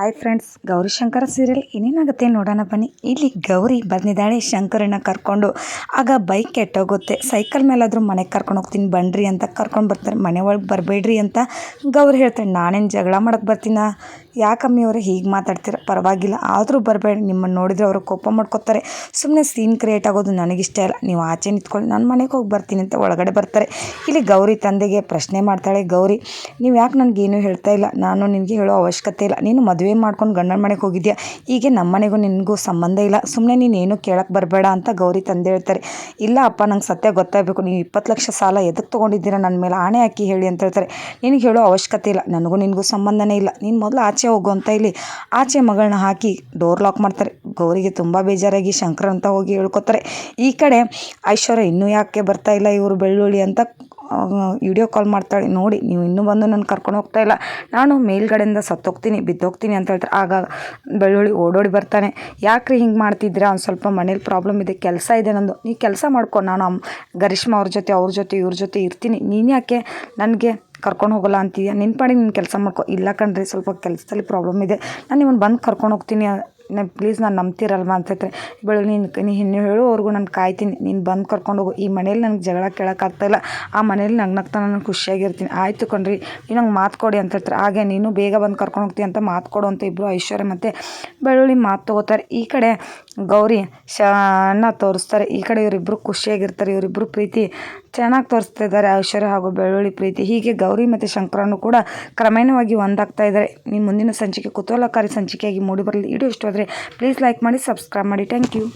Hi friends, Gauri Shankar serial ಏನೇನಾಗುತ್ತೆ ನೋಡೋಣ ಬನ್ನಿ. ಇಲ್ಲಿ ಗೌರಿ ಬಂದಿದ್ದಾಳೆ ಶಂಕರನ್ನ ಕರ್ಕೊಂಡು. ಆಗ ಬೈಕ್ ಕೆಟ್ಟೋಗುತ್ತೆ. ಸೈಕಲ್ ಮೇಲಾದರೂ ಮನೆಗೆ ಕರ್ಕೊಂಡು ಹೋಗ್ತೀನಿ, ಬನ್ರಿ ಅಂತ ಕರ್ಕೊಂಡು ಬರ್ತಾರೆ. ಮನೆ ಒಳಗೆ ಬರಬೇಡ್ರಿ ಅಂತ ಗೌರಿ ಹೇಳ್ತಾಳೆ, ನಾನೇನು ಜಗಳ ಮಾಡಕ್ಕೆ ಬರ್ತೀನ? ಯಾಕಮ್ಮಿ ಅವರು ಹೀಗೆ ಮಾತಾಡ್ತೀರ? ಪರವಾಗಿಲ್ಲ, ಆದರೂ ಬರಬೇಡಿ. ನಿಮ್ಮನ್ನು ನೋಡಿದರೆ ಅವರು ಕೋಪ ಮಾಡ್ಕೋತಾರೆ. ಸುಮ್ಮನೆ ಸೀನ್ ಕ್ರಿಯೇಟ್ ಆಗೋದು ನನಗಿಷ್ಟ ಇಲ್ಲ. ನೀವು ಆಚೆ ನಿಂತ್ಕೊಳ್ಳಿ, ನಾನು ಮನೆಗೆ ಹೋಗಿ ಬರ್ತೀನಿ ಅಂತ ಒಳಗಡೆ ಬರ್ತಾರೆ. ಇಲ್ಲಿ ಗೌರಿ ತಂದೆಗೆ ಪ್ರಶ್ನೆ ಮಾಡ್ತಾಳೆ, ಗೌರಿ, ನೀವು ಯಾಕೆ ನನಗೇನು ಹೇಳ್ತಾ ಇಲ್ಲ? ನಾನು ನಿನಗೆ ಹೇಳೋ ಅವಶ್ಯಕತೆ ಇಲ್ಲ. ನೀನು ಮದುವೆ ಮಾಡ್ಕೊಂಡು ಗಂಡನ ಮನೆಗೆ ಹೋಗಿದ್ಯಾ? ಹೀಗೆ ನಮ್ಮ ಮನೆಗೂ ನಿನಗೂ ಸಂಬಂಧ ಇಲ್ಲ. ಸುಮ್ಮನೆ ನೀನು ಏನು ಕೇಳಕ್ಕೆ ಬರಬೇಡ ಅಂತ ಗೌರಿ ತಂದೆ ಹೇಳ್ತಾರೆ ಇಲ್ಲ ಅಪ್ಪ, ನಂಗೆ ಸತ್ಯ ಗೊತ್ತಾಗಬೇಕು. ನೀವು ಇಪ್ಪತ್ತು ಲಕ್ಷ ಸಾಲ ಎದಕ್ಕೆ ತೊಗೊಂಡಿದ್ದೀರಾ ನನ್ನ ಮೇಲೆ? ಆಣೆ ಹಾಕಿ ಹೇಳಿ ಅಂತ ಹೇಳ್ತಾರೆ. ನಿನಗೆ ಹೇಳೋ ಅವಶ್ಯಕತೆ ಇಲ್ಲ. ನನಗೂ ನಿನಗೂ ಸಂಬಂಧನೇ ಇಲ್ಲ. ನೀನು ಮೊದಲು ಆಚೆ ಹೋಗು ಅಂತ ಇಲ್ಲಿ ಆಚೆ ಮಗಳನ್ನ ಹಾಕಿ ಡೋರ್ ಲಾಕ್ ಮಾಡ್ತಾರೆ. ಗೌರಿಗೆ ತುಂಬ ಬೇಜಾರಾಗಿ ಶಂಕರ್ ಅಂತ ಹೋಗಿ ಹೇಳ್ಕೊತಾರೆ. ಈ ಕಡೆ ಐಶ್ವರ್ಯ ಇನ್ನೂ ಯಾಕೆ ಬರ್ತಾ ಇಲ್ಲ ಇವರು ಬೆಳ್ಳುಳ್ಳಿ ಅಂತ ವಿಡಿಯೋ ಕಾಲ್ ಮಾಡ್ತಾಳೆ, ನೋಡಿ, ನೀವು ಇನ್ನೂ ಬಂದು ನನ್ನ ಕರ್ಕೊಂಡು ಹೋಗ್ತಾ ಇಲ್ಲ. ನಾನು ಮೇಲ್ಗಡೆಯಿಂದ ಸತ್ತೋಗ್ತೀನಿ, ಬಿದ್ದೋಗ್ತೀನಿ ಅಂತ ಹೇಳ್ತಾರೆ. ಆಗ ಬೆಳ್ಳುಳ್ಳಿ ಓಡೋಡಿ ಬರ್ತಾನೆ. ಯಾಕ್ರಿ ಹಿಂಗೆ ಮಾಡ್ತಿದ್ದೀರಾ? ಒಂದು ಸ್ವಲ್ಪ ಮನೇಲಿ ಪ್ರಾಬ್ಲಮ್ ಇದೆ, ಕೆಲಸ ಇದೆ ನಂದು. ನೀ ಕೆಲಸ ಮಾಡ್ಕೊ. ನಾನು ಗರಿಷ್ಮಾ ಅವ್ರ ಜೊತೆ ಅವ್ರ ಜೊತೆ, ಇವ್ರ ಜೊತೆ ಇರ್ತೀನಿ. ನೀನು ಯಾಕೆ ನನಗೆ ಕರ್ಕೊಂಡು ಹೋಗಲ್ಲ ಅಂತೀಯ ನಿನ್ನ ಪಾಡಿಗೆ ನೀನು ಕೆಲಸ ಮಾಡ್ಕೊ. ಇಲ್ಲ ಕಣ್ರಿ, ಸ್ವಲ್ಪ ಕೆಲಸದಲ್ಲಿ ಪ್ರಾಬ್ಲಮ್ ಇದೆ. ನಾನು ಇವನು ಬಂದು ಕರ್ಕೊಂಡು ಹೋಗ್ತೀನಿ ನ ಪ್ಲೀಸ್ ನಾನು ನಂಬ್ತಿರಲ್ವ ಹೇಳ್ತಾರೆ. ಬೆಳಗ್ಗೆ ನೀನು ನೀನು ಹೇಳೋವರೆಗೂ ನಾನು ಕಾಯ್ತೀನಿ. ನೀನು ಬಂದು ಕರ್ಕೊಂಡು ಹೋಗು. ಈ ಮನೇಲಿ ನನಗೆ ಜಗಳ ಕೇಳೋಕ್ಕಾಗ್ತಾಯಿಲ್ಲ ಆ ಮನೇಲಿ ನಗ್ ನಗ್ತಾ ನಾನು ಖುಷಿಯಾಗಿರ್ತೀನಿ. ಆಯಿತು ಕಣ್ರಿ. ನೀನು ನಂಗೆ ಮಾತು ಕೊಡಿ ಅಂತ ಹೇಳ್ತಾರೆ. ಹಾಗೆ ನೀನು ಬೇಗ ಬಂದು ಕರ್ಕೊಂಡು ಹೋಗ್ತೀನಿ ಅಂತ ಮಾತು ಕೊಡು ಅಂತ ಇಬ್ಬರು ಐಶ್ವರ್ಯ ಮತ್ತು ಬೆಳ್ಳುಳ್ಳಿ ಮಾತು ತೊಗೋತಾರೆ. ಈ ಕಡೆ ಗೌರಿ ಶಾನ ತೋರಿಸ್ತಾರೆ. ಈ ಕಡೆ ಇವರಿಬ್ಬರು ಖುಷಿಯಾಗಿರ್ತಾರೆ. ಇವರಿಬ್ಬರು ಪ್ರೀತಿ ಚೆನ್ನಾಗಿ ತೋರಿಸ್ತಾ ಇದ್ದಾರೆ. ಐಶ್ವರ್ಯ ಹಾಗೂ ಬೆಳ್ಳುಳ್ಳಿ ಪ್ರೀತಿ. ಹೀಗೆ ಗೌರಿ ಮತ್ತು ಶಂಕರನು ಕೂಡ ಕ್ರಮೇಣವಾಗಿ ಒಂದಾಗ್ತಾ ಇದ್ದಾರೆ. ನಿಮ್ಮ ಮುಂದಿನ ಸಂಚಿಕೆ, ಕುತೂಹಲಕಾರಿ ಸಂಚಿಕೆಯಾಗಿ ಮೂಡಿಬರಲಿ. ಇಡೀ ಇಷ್ಟವಾದರೆ ಪ್ಲೀಸ್ ಲೈಕ್ ಮಾಡಿ ಸಬ್ಸ್ಕ್ರೈಬ್ ಮಾಡಿ. Thank you